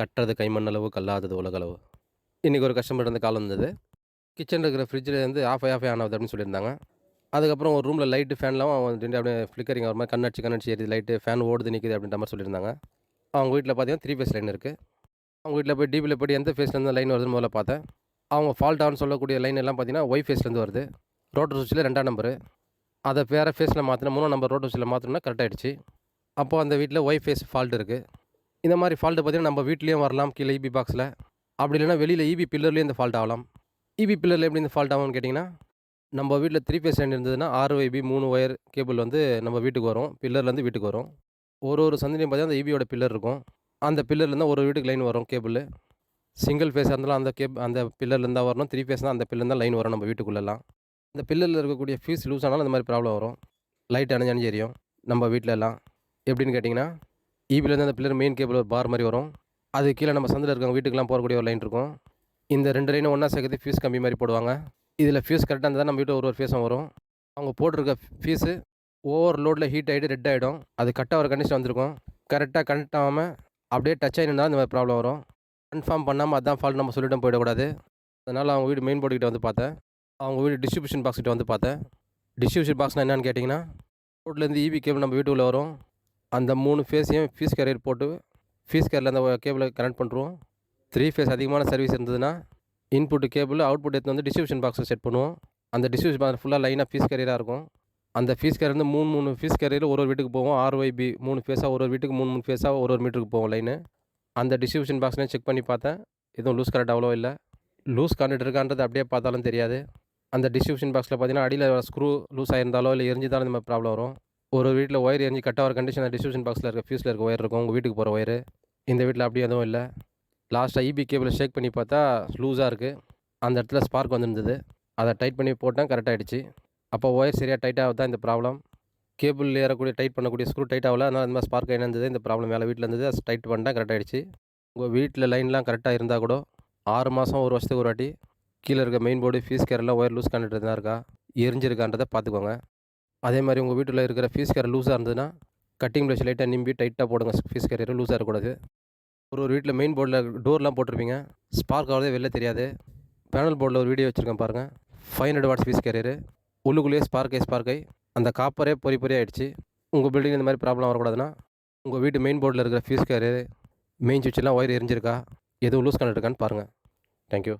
கட்டுறது கைமண்ணளவு கல்லாதது உலகளவு. இன்றைக்கி ஒரு கஸ்டமர் இருந்து கால் வந்தது. கிச்சனில் இருக்கிற ஃப்ரிட்ஜில் வந்து ஆஃப் ஆஃப் ஆன் ஆகுது அப்படின்னு சொல்லியிருந்தாங்க. அதுக்கப்புறம் ஒரு ரூமில் லைட்டு ஃபேன்லாம் ரெண்டு அப்படியே ஃப்ளிக்கரிங் ஆகிற மாதிரி கண்ணடிச்சு கண்ணடிச்சு எரியுது. லைட்டு ஃபேன் ஓடுது நிற்குது அப்படின்ற மாதிரி சொல்லியிருந்தாங்க. அவங்க வீட்டில் பார்த்தீங்கன்னா த்ரீ ஃபேஸ் லைன் இருக்குது அவங்க வீட்டில் போய் டிபியில் போய் எந்த ஃபேஸ்லேருந்து லைன் வருதுன்னு முதல்ல பார்த்தேன். அவங்க ஃபால்ட் ஆகுன்னு சொல்லக்கூடிய லைன் எல்லாம் பார்த்தீங்கன்னா ஒய் ஃபேஸ்லேருந்து வருது. ரோட்டர் சுவிட்சில் ரெண்டாம் நம்பரு அதை வேறு ஃபேஸில் மாற்றினா மூணாம் நம்பர் ரோட்டர் சுவிட்சில் மாற்றினா கரெக்ட் ஆகிடுச்சு அப்போது அந்த வீட்டில் ஒய் ஃபேஸ் ஃபால்ட் இருக்குது இந்த மாதிரி ஃபால்ட்டு பார்த்தீங்கன்னா நம்ம வீட்லேயும் வரலாம் கீழே இபி பாக்ஸில் அப்படி இல்லைன்னா வெளியில் இபி பில்லர்லேயும் இந்த ஃபால்ட் ஆகலாம். இபி பில்லரில் எப்படி இந்த ஃபால்ட் ஆகும்னு கேட்டிங்கன்னா நம்ம வீட்டில் த்ரீ ஃபேஸ் லைன் இருந்ததுன்னா ஆறு ஐபி மூணு ஒயர் கேபிள் வந்து நம்ம வீட்டுக்கு வரும். பில்லர்லேருந்து வீட்டுக்கு வரும். ஒரு ஒரு சந்திலையும் பார்த்தீங்கன்னா அந்த இபியோட பில்லர் இருக்கும். அந்த பில்லர்லேருந்து ஒரு வீட்டுக்கு லைன் வரும் கேபிள் சிங்கிள் ஃபேஸாக இருந்தாலும் அந்த கேப் அந்த பில்லர்லேருந்து தான் வரணும். த்ரீ ஃபேஸ் தான் அந்த பில்லர் தான் லைன் வரும் நம்ம வீட்டுக்குள்ளெல்லாம் அந்த பில்லரில் இருக்கக்கூடிய ஃபியூஸ் லூஸ் ஆனாலும் அந்த மாதிரி ப்ராப்ளம் வரும். லைட் அணைஞ்சு அணைஞ்சு எரியும் நம்ம வீட்டிலலாம் எப்படின்னு கேட்டிங்கன்னா ஈபிலேருந்து அந்த பில்லர் மெயின் கேபிள் ஒரு பார் மாதிரி வரும். அது கீழே நம்ம சந்தில் இருக்கவங்க வீட்டுக்கெலாம் போகக்கூடிய ஒரு லைன் இருக்கும். இந்த ரெண்டு லைனும் ஒன்றா சேர்க்கறது ஃபீஸ் கம்மி மாதிரி போடுவாங்க. இதில் ஃபீஸ் கரெக்டாக இருந்தால் நம்ம வீட்டு ஒரு ஒரு ஃபீஸும் வரும். அவங்க போட்டிருக்க ஃபீஸு ஓவர் லோடில் ஹீட் ஆகிட்டு ரெட் ஆகிடும் அது கரெக்டாக ஒரு கண்டிஷன் வந்திருக்கும். கரெக்டாக கனெக்ட் ஆகாமல் அப்படியே டச் ஆகிருந்தால் இந்த மாதிரி ப்ராப்ளம் வரும். கன்ஃபார்ம் பண்ணாமல் அதான் ஃபால்ட் நம்ம சொல்லிட்டு போயிடக்கூடாது. அதனால் அவங்க வீடு மெயின் போர்டுக்கிட்ட வந்து பார்த்தேன். அவங்க வீடு டிஸ்ட்ரிபியூஷன் பாக்ஸ்கிட்ட வந்து பார்த்தேன். டிஸ்ட்ரிபியூஷன் பாக்ஸ்னால் என்னன்னு கேட்டிங்கன்னா ரோட்லேருந்து இபி கேபிள் நம்ம வீட்டுக்குள்ளே வரும். அந்த மூணு ஃபேஸையும் ஃபீஸ் கேரியர் போட்டு ஃபீஸ் கேரில் அந்த கேபிளை கனெக்ட் பண்ணுறோம் த்ரீ ஃபேஸ் அதிகமான சர்வீஸ் இருந்ததுன்னா இன்புட் கேபிள் அவுட்புட் எடுத்து வந்து டிஸ்ட்ரிபியூஷன் பாக்ஸில் செட் பண்ணுவோம். அந்த டிஸ்ட்ரிபியூஷன் பாக்ஸ் ஃபுல்லாக லைனாக ஃபீஸ் கேரியராக இருக்கும். அந்த ஃபீஸ் கேரியர் வந்து மூணு மூணு ஃபீஸ் கேரியர் ஒரு ஒரு வீட்டுக்கு போவோம். ஆர்ஒய்பி மூணு ஃபேஸாக ஒரு ஒரு வீட்டுக்கு மூணு மூணு ஃபேஸாக ஒரு ஒரு மீட்டருக்கு போவோம் லைனு அந்த டிஸ்ட்ரிபியூஷன் பாக்ஸ்லேயும் செக் பண்ணி பார்த்தேன். எதுவும் லூஸ் கரெக்ட் அவ்வளோ இல்லை. லூஸ் கரெக்ட் இருக்கான்றது அப்படியே பார்த்தாலும் தெரியாது. அந்த டிஸ்ட்ரிபியூஷன் பாக்ஸில் பார்த்தீங்கன்னா அடியில் ஸ்க்ரூ லூஸ் ஆயிருந்தாலோ இல்லை எரிஞ்சுதாலும் இந்த மாதிரி ப்ராப்ளம் வரும். ஒரு ஒரு வீட்டில் ஒயர் எரிஞ்சு கட் ஆகிற கண்டிஷன் டிஸ்ட்ரிபியூஷன் பாக்ஸில் இருக்க ஃபியூஸில் இருக்க ஒயர் இருக்கும். உங்கள் வீட்டுக்கு போகிற ஒயர். இந்த வீட்டில் அப்படி எதுவும் இல்லை. லாஸ்ட்டாக ஈபி கேபிளை ஷேக் பண்ணி பார்த்தா லூஸாக இருக்குது அந்த இடத்துல ஸ்பார்க் வந்துருந்தது. அதை டைட் பண்ணி போட்டேன். கரெக்டாகிடுச்சு அப்போ ஒயர் சரியாக டைட் ஆகுது தான் இந்த ப்ராப்ளம் கேபிள் ஏறக்கூடிய டைட் பண்ணக்கூடிய ஸ்க்ரூ டைட் ஆகல. அதனால் இந்த மாதிரி ஸ்பார்க் இருந்தது. இந்த ப்ராப்ளம் மேலே வீட்டில் இருந்தது. அதை டைட் பண்ணிட்டேன். கரெக்டாகிடுச்சு உங்கள் வீட்டில் லைன்லாம் கரெக்டாக இருந்தால் கூட ஆறு மாதம் ஒரு வருஷத்துக்கு ஒரு வாட்டி கீழே இருக்க மெயின் போர்டு ஃபீஸ் கேரெல்லாம் ஒயர் லூஸ் கண்டுட்டு தான் இருக்கா? எரிஞ்சிருக்கான்றதை பார்த்துக்கோங்க. அதே மாதிரி உங்கள் வீட்டில் இருக்கிற ஃபீஸ் கேர் லூஸாக இருந்ததுன்னா கட்டிங் ப்ளஷ் லைட்டாக நிம்பி டைட்டாக போடுங்க. ஃபீஸ் கேரியர் லூஸாக இருக்கக்கூடாது. ஒரு ஒரு வீட்டில் மெயின் போர்டில் டோர்லாம் போட்டிருப்பீங்க. ஸ்பார்க் ஆகிறதே வெளில தெரியாது. பேனல் போர்டில் ஒரு வீடியோ வச்சுருக்கேன் பாருங்கள் five hundred watts fuse carrier உள்ளுக்குள்ளேயே ஸ்பார்க்கை ஸ்பார்க்கை அந்த காப்பரே பொறி பொறி ஆகிடுச்சு உங்கள் பில்டிங் இந்த மாதிரி ப்ராப்ளம் வரக்கூடாதுன்னா உங்கள் வீட்டு மெயின் போர்டில் இருக்கிற ஃபீஸ் கேரியர் மெயின் சுவிட்செல்லாம் ஒயர் எரிஞ்சிருக்கா? எதுவும் லூஸ் கனெக்ட் இருக்கான்னு பாருங்கள் தேங்க்யூ